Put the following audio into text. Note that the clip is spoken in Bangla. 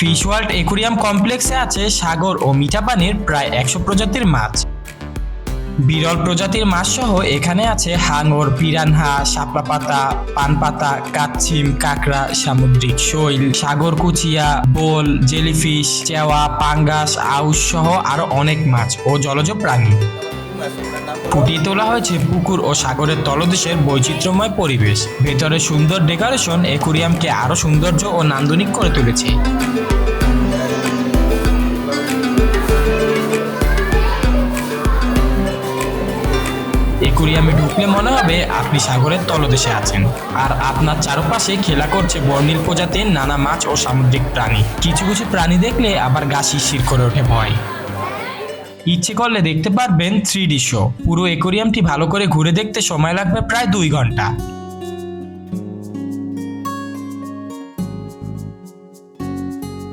ফিশ ওয়ার্ল্ড একুরিয়াম কমপ্লেক্সে আছে সাগর ও মিঠা পানির প্রায় একশো প্রজাতির মাছ। বিরল প্রজাতির মাছ সহ এখানে আছে হাঙর, পিরানহা শাপলা পাতা পান পাতা কাচ্ছিম কাঁকড়া, সামুদ্রিক শৈল, সাগর কুচিয়া, বোল, জেলিফিশ, চেওয়া, পাঙ্গাস, আউশ সহ আরও অনেক মাছ ও জলজ প্রাণী। ফুটিয়ে তোলা হয়েছে পুকুর ও সাগরের তলদেশের বৈচিত্র্যময় পরিবেশ। ভেতরে সুন্দর ডেকোরেশন একুরিয়ামকে আরও সৌন্দর্য ও নান্দনিক করে তুলেছে। একুরিয়ামে ঢুকলে মনে হবে আপনি সাগরের তলদেশে আছেন। আর আপনার চারপাশে খেলা করছে বর্ণিল প্রজাতির নানা মাছ ও সামুদ্রিক প্রাণী। কিছু কিছু প্রাণী দেখলে আবার গা শিরশির করে ওঠে ভয়। ইচ্ছে করলে দেখতে পারবেন থ্রি ডি শো। পুরো একুরিয়ামটি ভালো করে ঘুরে দেখতে সময় লাগবে প্রায় দুই ঘণ্টা।